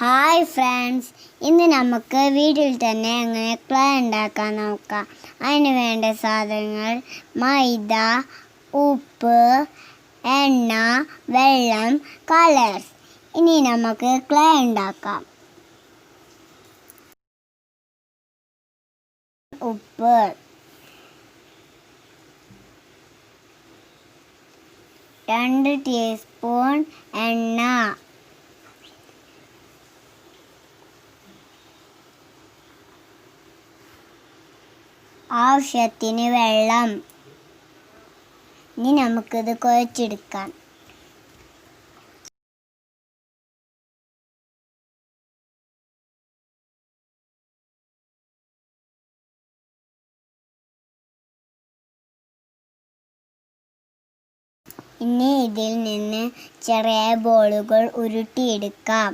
Hi friends ഇന്ന് നമുക്ക് വീട്ടിൽ തന്നെ എങ്ങനെ ക്ലേ ഉണ്ടാക്കാൻ നോക്കാം അതിന് വേണ്ട സാധനങ്ങൾ മൈദ ഉപ്പ് എണ്ണ വെള്ളം കളേഴ്സ് ഇനി നമുക്ക് ക്ലേ ഉണ്ടാക്കാം ഉപ്പ് രണ്ട് ടീസ്പൂൺ എണ്ണ ആവശ്യത്തിന് വെള്ളം. ഇനി നമുക്കിത് കുഴച്ചെടുക്കാം. ഇനി ഇതിൽ നിന്ന് ചെറിയ ബോളുകൾ ഉരുട്ടിയെടുക്കാം.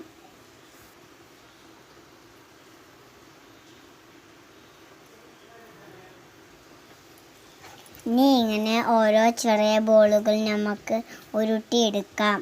ഇനി ഇങ്ങനെ ഓരോ ചെറിയ ബോളുകൾ നമുക്ക് ഉരുട്ടിയെടുക്കാം.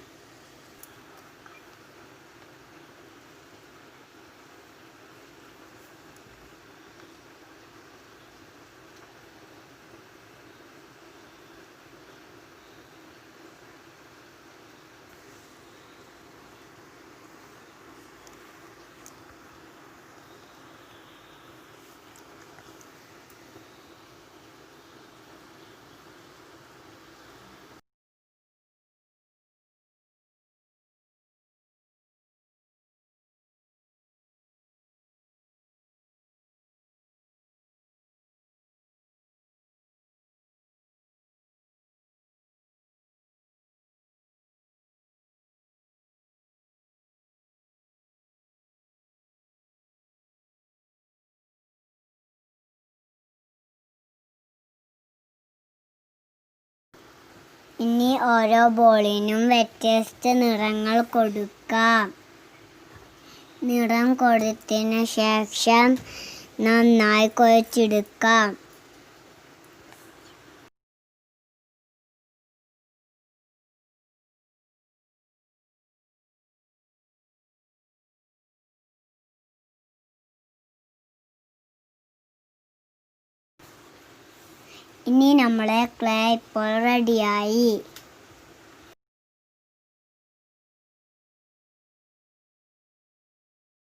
ഇനി ഓരോ ബോളിനും വ്യത്യസ്ത നിറങ്ങൾ കൊടുക്കാം. നിറം കൊടുത്തതിന് ശേഷം നന്നായി കുഴച്ചെടുക്കാം. ഇനി നമ്മളെ ക്ലേ ഇപ്പോൾ റെഡിയായി